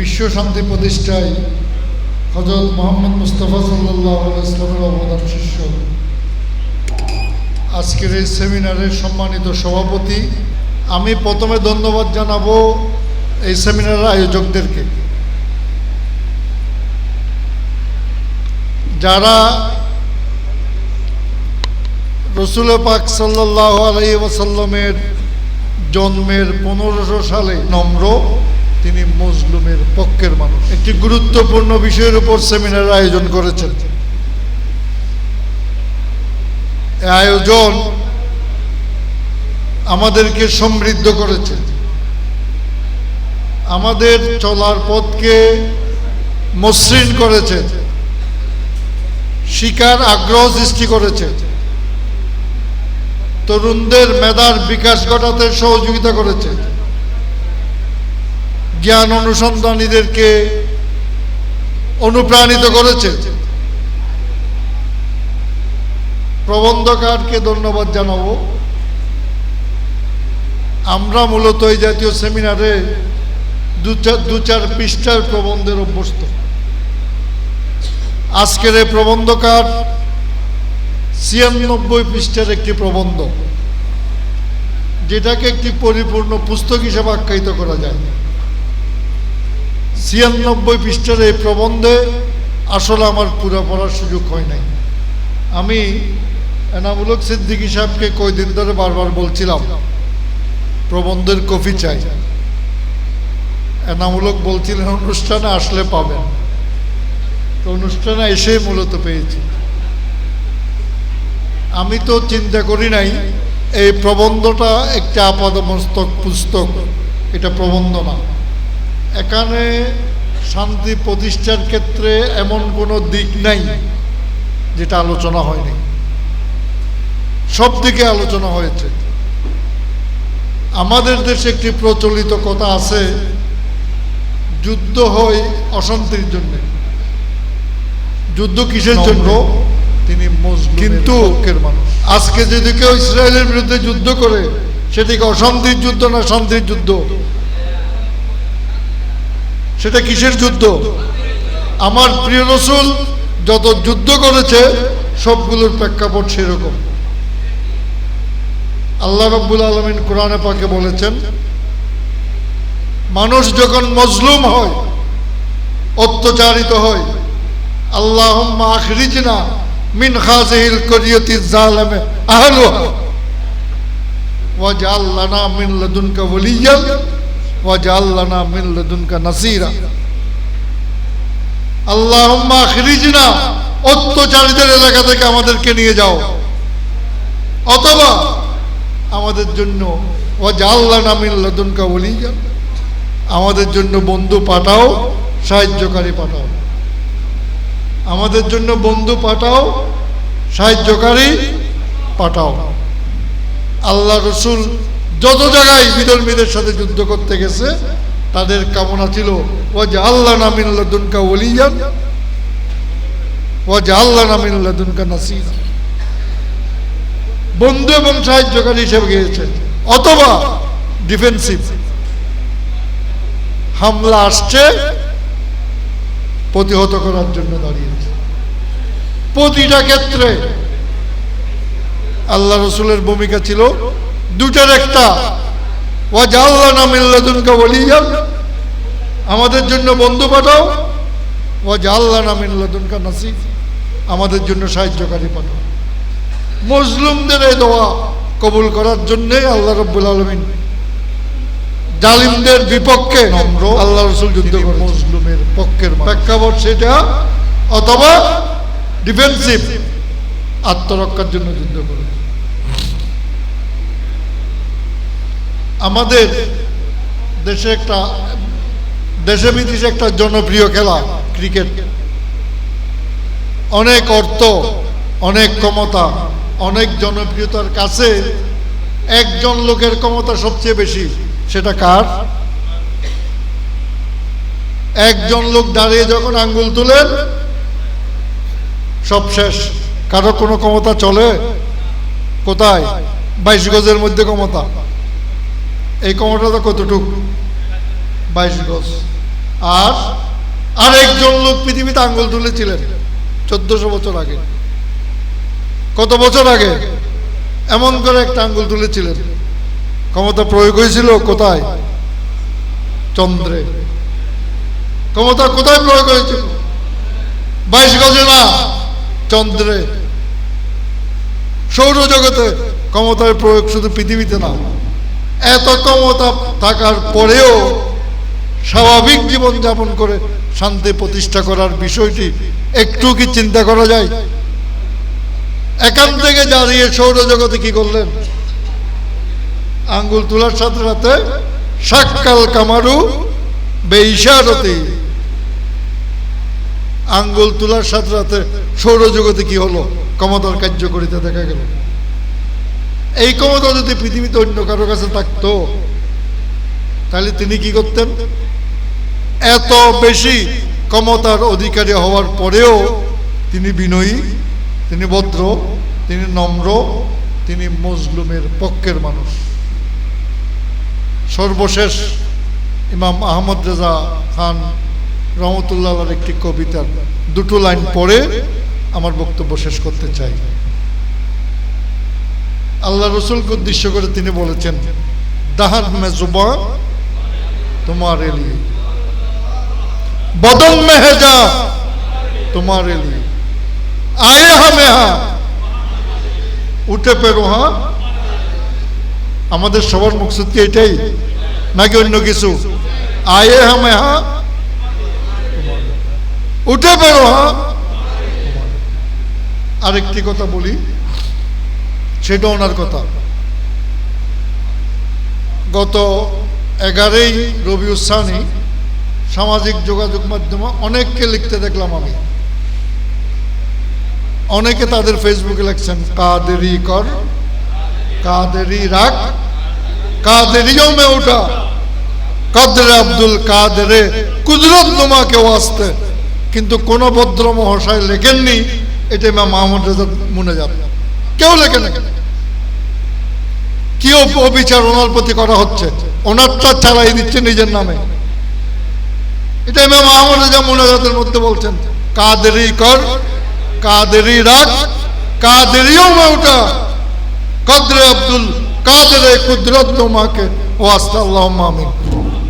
বিশ্ব শান্তি প্রতিষ্ঠায় হজরত মোহাম্মদ মুস্তফা সাল্লাহ ইসলামের অবদান শিষ্য। আজকের এই সেমিনারের সম্মানিত সভাপতি, আমি প্রথমে ধন্যবাদ জানাব এই সেমিনারের আয়োজকদেরকে। যারা রসুল পাক সাল্লাহ আলাই ওসাল্লামের জন্মের পনেরোশো সালে নম্র তিনি পক্ষের মানুষ। একটি গুরুত্বপূর্ণ বিষয়ের উপর সেমিনার আয়োজন করেছেন। আয়োজন আমাদেরকে সমৃদ্ধ করেছে। আমাদের চলার পথকে মসৃণ করেছে। শিকার আগ্রহ সৃষ্টি করেছে। তরুণদের মেধার বিকাশ ঘটাতে সহযোগিতা করেছে। জ্ঞান অনুসন্ধানীদেরকে অনুপ্রাণিত করেছে। প্রবন্ধকারকে ধন্যবাদ জানাব। আমরা মূলত এই জাতীয় সেমিনারে দু চার দু চার পৃষ্ঠার প্রবন্ধের অভ্যস্ত। আজকের এই প্রবন্ধকার ছিয়ানব্বই পৃষ্ঠার একটি প্রবন্ধ, যেটাকে একটি পরিপূর্ণ পুস্তক হিসেবে আখ্যায়িত করা যায়। ছিয়ানব্বই পৃষ্ঠার এই প্রবন্ধে আসলে আমার পুরো পড়ার সুযোগ হয় নাই। আমি এনামূলক সিদ্দিকী সাহেবকে কয়দিন ধরে বারবার বলছিলাম, প্রবন্ধের কপি চাই। এনামূলক বলছিলেন, অনুষ্ঠানে আসলে পাবেন। তো অনুষ্ঠানে এসেই মূলত পেয়েছি। আমি তো চিন্তা করি নাই, এই প্রবন্ধটা একটা আপাদমস্তক পুস্তক, এটা প্রবন্ধ না। এখানে শান্তি প্রতিষ্ঠার ক্ষেত্রে এমন কোনো দিক নাই যেটা আলোচনা হয়নি। সব দিকে আলোচনা হয়েছে। আমাদের দেশে একটি প্রচলিত কথা আছে যুদ্ধ হয় অশান্তির জন্য। যুদ্ধ কিসের জন্য? তিনি কিন্তু আজকে যদি কেউ ইসরায়েলের বিরুদ্ধে যুদ্ধ করে সেটি কি অশান্তির যুদ্ধ না শান্তির যুদ্ধ? সেটা কিসের যুদ্ধ? আমার প্রিয় রসুল যত যুদ্ধ করেছে, সবগুলোর প্রেক্ষাপট সেরকম। আল্লাহ রব্বুল আলমিন কোরআনে পাকে বলেছেন, মানুষ যখন মজলুম হয়, অত্যাচারিত হয় আল্লাহ আখরিজনা মিন খাজিহিল করিয়তি জালেমে আহলুহা ওয়াজআল লানা মিন লাদুনকা ওয়ালিয়ান লানা মিন লাদুনকা নাসীরা আল্লাহুম্মা আখরিজনা অত্যাচারীদের এলাকা থেকে আমাদেরকে নিয়ে যাও। অথবা আমাদের জন্য ওয়াজআল লানা মিন লাদুনকা ওয়ালিয়ান আমাদের জন্য বন্ধু পাঠাও, সাহায্যকারী পাঠাও। আমাদের জন্য বন্ধু পাঠাও, সাহায্যকারী পাঠাও। আল্লাহ রসুল যত জায়গায় বিধর্মীদের সাথে যুদ্ধ করতে গেছে, তাদের কামনা ছিল ও যে আল্লাহ নামিল্লাদুনকা ওলিয়ান ও যে আল্লাহ নামিল্লাদুনকা নাসির। বন্ধু এবং সাহায্যকারী হিসেবে গিয়েছে, অথবা ডিফেন্সিভ। হামলা আসছে, প্রতিহত করার জন্য দাঁড়িয়েছে। প্রতিটা ক্ষেত্রে আল্লাহ রসুলের ভূমিকা ছিল দুটার একটা ওয়াজাল্লা নামিল্লাদুনকা ওলিয়ান আমাদের জন্য বন্ধু পাঠাও ওয়াজাল্লা নামিল্লাদুনকা নাসির আমাদের জন্য সাহায্যকারী পাঠাও। মুসলিমদের এই দোয়া কবুল করার জন্যে আল্লাহ রব্বুল আলমিন জালিমদের বিপক্ষে নম্র আল্লাহ রসুল যুদ্ধ করে মুসলিমের পক্ষের প্রেক্ষাপট সেটা অথবা ডিফেন্সিভ আত্মরক্ষার জন্য যুদ্ধ করে আমাদের দেশে একটা, দেশে বিদেশে একটা জনপ্রিয় খেলা ক্রিকেট। অনেক অর্থ, অনেক ক্ষমতা, অনেক জনপ্রিয়তার কাছে একজন লোকের ক্ষমতা সবচেয়ে বেশি, সেটা কার? একজন লোক দাঁড়িয়ে যখন আঙ্গুল তুলেন, সব শেষ। কারও কোনো ক্ষমতা চলে? কোথায়? বাইশ গজের মধ্যে ক্ষমতা। এই কোমরটা তো কতটুক? বাইশ গজ। আর আর একজন লোক পৃথিবীতে আঙ্গুল তুলেছিলেন চোদ্দশো বছর আগে। কত বছর আগে? এমন করে একটা আঙ্গুল তুলেছিলেন। ক্ষমতা প্রয়োগ হয়েছিল কোথায়? চন্দ্রে। ক্ষমতা কোথায় প্রয়োগ হয়েছিল? বাইশ গজে না, চন্দ্রে। সৌরজগতে ক্ষমতার প্রয়োগ শুধু পৃথিবীতে না এত ক্ষমতা থাকার পরেও স্বাভাবিক জীবন যাপন করে শান্তি প্রতিষ্ঠা করার বিষয়টি একটু কি চিন্তা করা যায়? এখান থেকে দাঁড়িয়ে সৌরজগতে কি করলেন? আঙ্গুল তোলার সাথে সাথে সাক্কাল কামারু বেইশারতি। আঙ্গুল তোলার সাথে সাথে সৌরজগতে কি হলো? ক্ষমতার কার্যকরিতা দেখা গেল। এই ক্ষমতা যদি পৃথিবীতে অন্য কারও কাছে থাকতো, তাহলে তিনি কি করতেন? এত বেশি ক্ষমতার অধিকারী হওয়ার পরেও তিনি বিনয়ী, তিনি ভদ্র, তিনি নম্র, তিনি মজলুমের পক্ষের মানুষ। সর্বশেষ ইমাম আহমদ রেজা খান রহমতুল্লাহর একটি কবিতার দুটো লাইন পড়ে আমার বক্তব্য শেষ করতে চাই। আল্লাহ রসুলকে উদ্দেশ্য করে তিনি বলেছেন দাহার মে জুবা তোমার এলিয়ে বদন মে হেজা তোমার এলিয়ে আয়ে হামে হা, উঠে পেরো হা। আমাদের সবার মকসুদ কি এটাই? নাকি অন্য কিছু? আয়ে হা, উঠে পেরো হা। আরেকটি কথা বলি। সেটা ওনার কথা। গত এগারোই রবি উসানি সামাজিক যোগাযোগ মাধ্যমে অনেককে লিখতে দেখলাম আমি। অনেকে তাদের ফেসবুকে লিখছেন, কাদেরি কর, কাদেরি কাদেরিও মে উঠা, কাদরে আব্দুল কাদরে কুদরত তোমাকে ওয়াস্তে। কিন্তু কোন ভদ্র মহাশয় লেখেননি, এটা ইমাম মাহমুদ রেজা মনে যাবে কেউ লেখে না কি অবিচার ওনার প্রতি করা হচ্ছে? ওনারটা চালাই দিচ্ছে নিজের নামে। এটা ইমাম আহমদ রেজা মুনাজাতের মধ্যে বলছেন, কাদেরি কর, কাদেরি রাখ কাদেরিও ওটা কদরে আব্দুল, কাদরে কুদরত তোমাকে। ওয়াস্তা আল্লাহ আমিন।